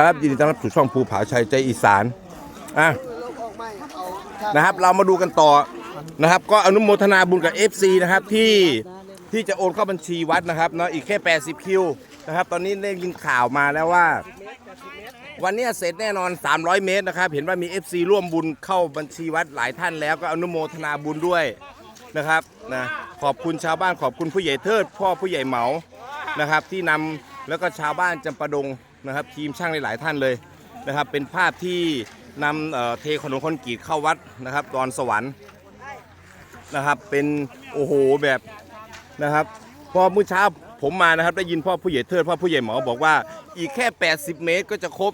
ครับยินดีต้อนรับสู่ช่องภูผาชัยใจอีสานอะนะครับ เรามาดูกันต่อนะครับ ก็อนุโมทนาบุญกับ FC นะครับที่ที่จะโอนเข้าบัญชีวัดนะครับเนาะอีกแค่ 80 คิวนะครับ ตอนนี้ได้ยินข่าวมาแล้วว่า วันนี้เสร็จแน่นอน 300 เมตรนะครับ เห็นว่ามี FC ร่วมบุญเข้าบัญชีวัดหลายท่านแล้วก็อนุโมทนาบุญด้วยนะครับนะขอบคุณชาวบ้านขอบคุณผู้ใหญ่เทิด พ่อผู้ใหญ่เหมานะครับ ที่นำแล้วก็ชาวบ้านจำปาดง นะครับทีมช่างหลายๆท่านเลยนะครับ เป็นภาพที่นำเทขนมคอนกรีตเข้าวัดนะครับดอนสวรรค์นะครับ เป็นโอ้โหแบบนะครับ พอเมื่อเช้าผมมานะครับ ได้ยินพ่อผู้ใหญ่เทิดพ่อผู้ใหญ่หมอบอกว่าอีกแค่ 80 เมตรก็จะครบ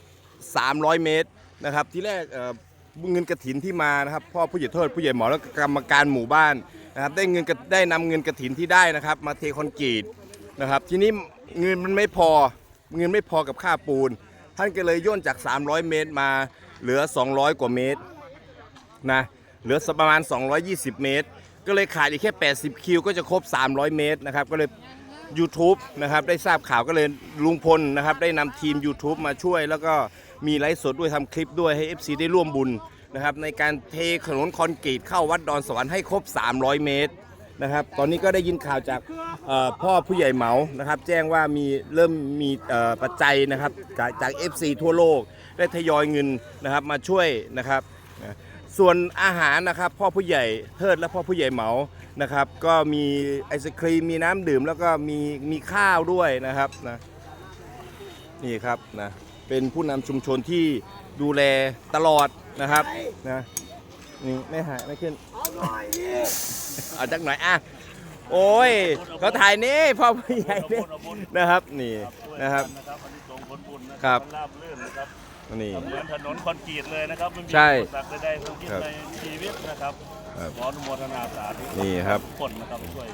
300 เมตรนะครับ ที่แรกเงินกระถินที่มานะครับพ่อผู้ใหญ่เทิดผู้ใหญ่หมอแล้วกรรมการหมู่บ้านนะครับ ได้เงินกระได้นำเงินกระถินที่ได้นะครับ มาเทคอนกรีตนะครับ ทีนี้เงินมันไม่พอ เงินไม่พอกับค่าปูน ท่านก็เลยย่นจาก 300 เมตรมาเหลือ 200 กว่าเมตรนะเหลือประมาณ 220 เมตร ก็เลยขาดอีกแค่ 80 คิว ก็จะครบ 300 เมตรนะครับก็เลย YouTube นะครับได้ทราบข่าวก็เลยลุงพลนะครับได้นำทีม YouTube มาช่วย แล้วก็มีไลฟ์สดด้วยทำคลิปด้วยให้ FC ได้ร่วมบุญนะครับในการเทถนนคอนกรีตเข้าวัดดอนสวรรค์ให้ครบ 300 เมตร นะครับ ตอนนี้ก็ได้ยินข่าวจากพ่อผู้ใหญ่เหมานะครับ แจ้งว่ามีเริ่มมีปัจจัยนะครับจาก FC ทั่วโลกได้ทยอยเงินนะครับมาช่วยนะครับ ส่วนอาหารนะครับพ่อผู้ใหญ่เทิดและพ่อผู้ใหญ่เหมานะครับ ก็มีไอศครีมมีน้ำดื่มแล้วก็มีมีข้าวด้วยนะครับนะนี่ครับนะเป็นผู้นำชุมชนที่ดูแลตลอดนะครับนะ นี่ไม่หายไม่ขึ้นเอาจักหน่อยอะโอ้ยเขาถ่ายนี่พ่อผู้ใหญ่นี่นะครับนี่นะครับนะครับอันนี้ส่งผลบุญนะคครัรับบราบรื่นนะครับนี่เหมือนถนนคอนกรีตเลยนะครับไม่มีใช่อุปสรรคใดๆทั้งสิ้นครับในชีวิตนะครับครับขออนุโมทนาสาธุนี่ครับทุกคนนะครับช่วย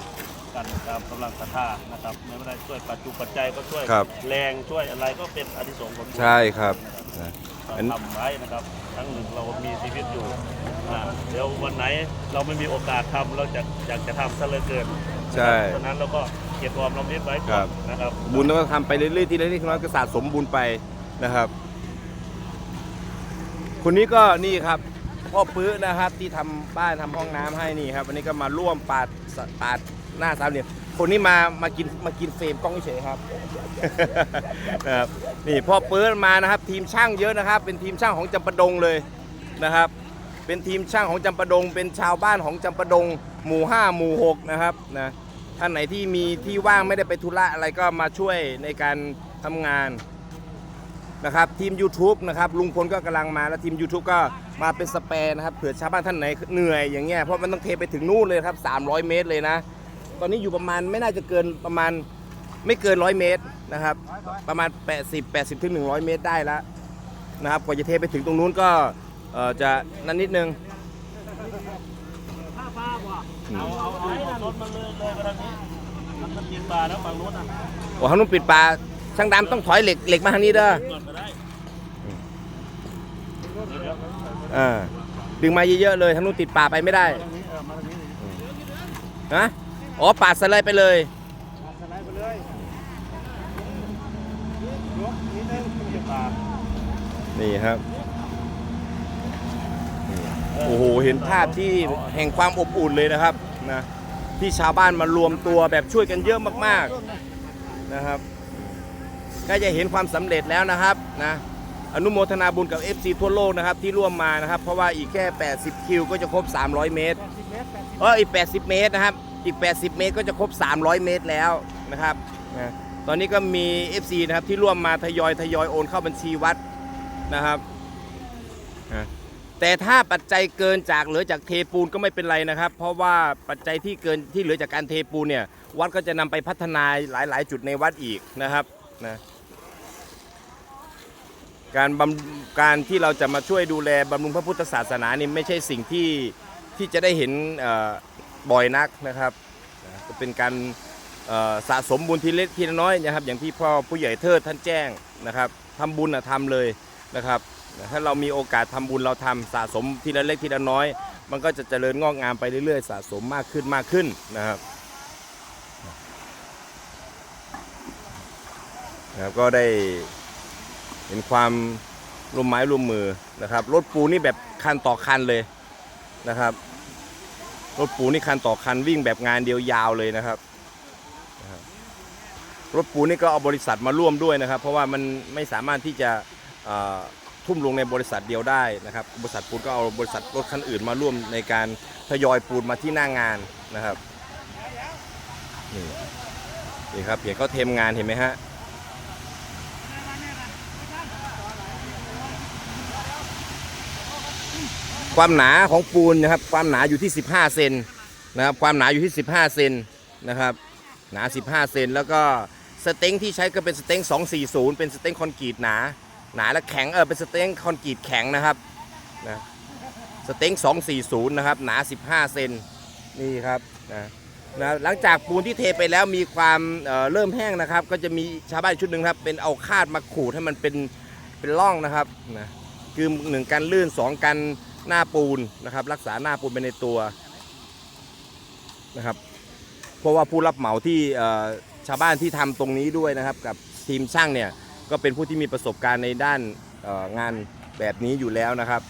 กันตามกำลังศรัทธานะครับไม่ได้ช่วยปัจจุปัจจัยก็ช่วยครับแรงช่วยอะไรก็เป็นอนิสงส์ผลบุญใช่ครับนะ อัน ทำไว้นะครับทั้งหนึ่งเรามีชีวิตอยู่อ่าเดี๋ยววันไหนเราไม่มีโอกาสทำเราจะอยากจะทำซะเหลือเกินใช่เพราะฉะนั้นเราก็เก็บออมรอมริบไว้คก่รัอบนนะครับบุญต้องทำไปเรื่อยๆทีละนิดทีละน้อยก็สะสมบุญไปนะครับ คนนี้ก็นี่ครับพ่อปื้อนะครับที่ทำบ้านทำห้องน้ำให้นี่ครับวันนี้ก็มาร่วมปาดสปาดหน้าสามเหลี่ยม คนนี้มามากินมากินเฟรมกล้องเฉยๆครับ นะครับนี่พ่อปื้อมานะครับ ทีมช่างเยอะนะครับ เป็นทีมช่างของจำปาดงเลยนะครับ เป็นทีมช่างของจำปาดง เป็นชาวบ้านของจำปาดง หมู่5หมู่6นะครับนะท่านไหนที่มีที่ว่างไม่ได้ไปธุระอะไรก็มาช่วยในการทำงานนะครับทีม YouTube นะครับลุงพลก็กำลังมาแล้วทีม YouTube ก็มาเป็นสเปรย์นะครับเผื่อชาวบ้านท่านไหนเหนื่อยอย่างเงี้ยเพราะมันต้องเทไปถึงนู่นเลยครับ 300 เมตรเลยนะ ตอนนี้อยู่ประมาณไม่น่าจะเกินประมาณไม่เกิน100เมตรนะครับ ประมาณ 80 80ถึง100 เมตรได้แล้วนะครับกว่าจะเทไปถึงตรงนู้นก็เอ่อจะนั่นนิดนึงเอาเอาเอารถมันเลยเลยไปทางนี้มันมันกินปลาแล้วฝั่งนู้นอะโอ้ทางนู้นปิดปลาช่างดำต้องถอยเหล็กเหล็กมาทางนี้เด้อก่อนก็ได้เดี๋ยวอ่าดึงมาเยอะๆเลยทางนู้นติดป่าไปไม่ได้ทางนี้เออมาทางนี้เลยนะ อ๋อปาดสไลด์ไปเลยสไลด์ไปเลยยกนิดนึงกินปลานี่ครับนี่โอ้โห เห็นภาพที่แห่งความอบอุ่นเลยนะครับนะที่ชาวบ้านมารวมตัวแบบช่วยกันเยอะมากๆนะครับก็จะเห็นความสำเร็จแล้วนะครับนะอนุโมทนาบุญกับ FC ทั่วโลกนะครับที่ร่วมมานะครับ เพราะว่าอีกแค่ 80 คิวก็จะครบ 300 เมตรเอออีก 80 เมตรนะครับ อีก 80 เมตรก็จะครบ 300 เมตรแล้วนะครับนะตอนนี้ก็มี FC นะครับที่ร่วมมาทยอยทยอยโอนเข้าบัญชีวัดนะครับนะแต่ถ้าปัจจัยเกินจากเหลือจากเทปูนก็ไม่เป็นไรนะครับ เพราะว่าปัจจัยที่เกินที่เหลือจากการเทปูนเนี่ยวัดก็จะนำไปพัฒนาหลาย ๆ จุดในวัดอีกนะครับนะการบำการที่เราจะมาช่วยดูแลบำรุงพระพุทธศาสนานี่ไม่ใช่สิ่งที่ที่จะได้เห็นเบ่อยนักนะครับนะก็เป็นการสะสมบุญทีเล็กทีน้อยนะครับ อย่างที่พ่อผู้ใหญ่เทิดท่านแจ้งนะครับทำบุญนะทำเลยนะครับ ถ้าเรามีโอกาสทำบุญเราทำสะสมทีละเล็กทีละน้อย มันก็จะเจริญงอกงามไปเรื่อยๆ สะสมมากขึ้นมากขึ้นนะครับนะครับก็ได้เห็นความร่วมไม้ร่วมมือนะครับรถปูนี่แบบคันต่อคันเลยนะครับ รถปูนี่คันต่อคันวิ่งแบบงานเดียวยาวเลยนะครับ รถปูนี่ก็เอาบริษัทมาร่วมด้วยนะครับ เพราะว่ามันไม่สามารถที่จะทุ่มลงในบริษัทเดียวได้นะครับ บริษัทปูนก็เอาบริษัทรถคันอื่นมาร่วมในการทยอยปูนมาที่หน้างานนะครับนี่นี่ครับเห็นเขาเทมงานเห็นไหมฮะ ความหนาของปูนนะครับ ความหนาอยู่ที่ 15 เซนนะครับ ความหนาอยู่ที่ 15 เซนนะครับ หนา 15 เซนแล้วก็สเต็งที่ใช้ก็เป็นสเต็ง240 เป็นสเต็งคอนกรีตหนา หนาและแข็ง เออ เป็นสเต็งคอนกรีตแข็งนะครับนะสเต็ง240 นะครับ หนา 15 เซนนี่ครับนะนะหลังจากปูนที่เทไปแล้วมีความเออเริ่มแห้งนะครับ ก็จะมีชาวบ้านชุดหนึ่งครับ เป็นเอาคาดมาขูดให้มันเป็นเป็นร่องนะครับนะคือหนึ่งกันลื่นสองกัน หน้าปูนนะครับ รักษาหน้าปูนไปในตัวนะครับ เพราะว่าผู้รับเหมาที่ชาวบ้านที่ทำตรงนี้ด้วยนะครับ กับทีมช่างเนี่ยก็เป็นผู้ที่มีประสบการณ์ในด้านงานแบบนี้อยู่แล้วนะครับ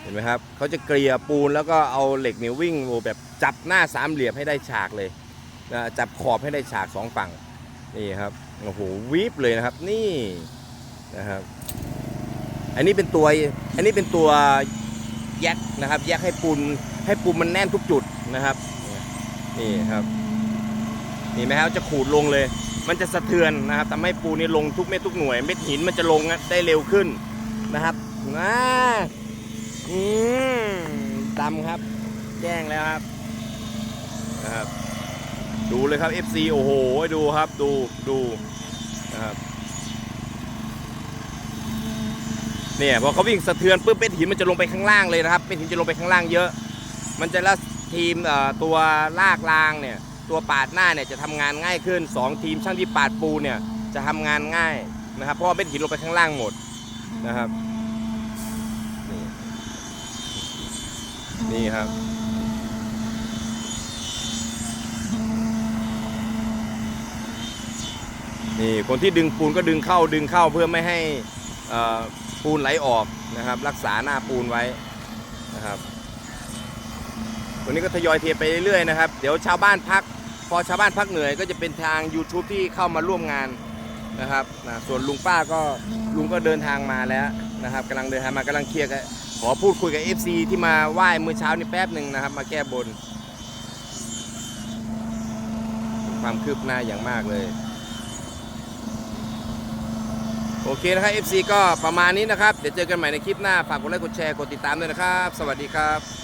เห็นไหมครับเขาจะเกลี่ยปูนแล้วก็เอาเหล็กเนี่ยวิ่งโอแบบจับหน้าสามเหลี่ยมให้ได้ฉากเลยนะจับขอบให้ได้ฉากสองฝั่งนี่ครับโอ้โหวีบเลยนะครับนี่นะครับ อันนี้เป็นตัวอันนี้เป็นตัว แยกนะครับ แยกให้ปูนให้ปูนมันแน่นทุกจุดนะครับ นี่ครับนี่ไหมครับจะขูดลงเลย มันจะสะเทือนนะครับทำให้ปูนี่ลงทุกเม็ดทุกหน่วย เม็ดหินมันจะลงได้เร็วขึ้นนะครับนะอืมดำครับ แจ้งแล้วครับนะครับ ดูเลยครับ FC โอ้โหดูครับ ดูดูนะครับ เนี่ยพอเขาวิ่งสะเทือนปุ๊บเม็ดหินมันจะลงไปข้างล่างเลยนะครับเม็ดหินจะลงไปข้างล่างเยอะ มันจะละทีมตัวลากรางเนี่ยตัวปาดหน้าเนี่ยจะทำงานง่ายขึ้น 2 ทีมช่างที่ปาดปูเนี่ยจะทำงานง่ายนะครับ เพราะว่าเม็ดหินลงไปข้างล่างหมดนะครับนี่นี่ครับนี่คนที่ดึงปูนก็ดึงเข้าดึงเข้าเพื่อไม่ให้อ่อ ปูนไหลออกนะครับ รักษาหน้าปูนไว้นะครับวันนี้ก็ทยอยเทไปเรื่อยๆนะครับ เดี๋ยวชาวบ้านพัก พอชาวบ้านพักเหนื่อยก็จะเป็นทาง YouTube ที่เข้ามาร่วมงานนะครับนะส่วนลุงป้าก็ลุงก็เดินทางมาแล้วนะครับกำลังเดินทางมากำลังเคลียร์กันขอพูดคุยกับ FC ที่มาไหว้เมื่อเช้านี้แป๊บหนึ่งนะครับ มาแก้บน ความคืบหน้าอย่างมากเลย โอเคนะครับ FC ก็ประมาณนี้นะครับ เดี๋ยวเจอกันใหม่ในคลิปหน้า ฝากกดไลค์กดแชร์กดติดตามด้วยนะครับ สวัสดีครับ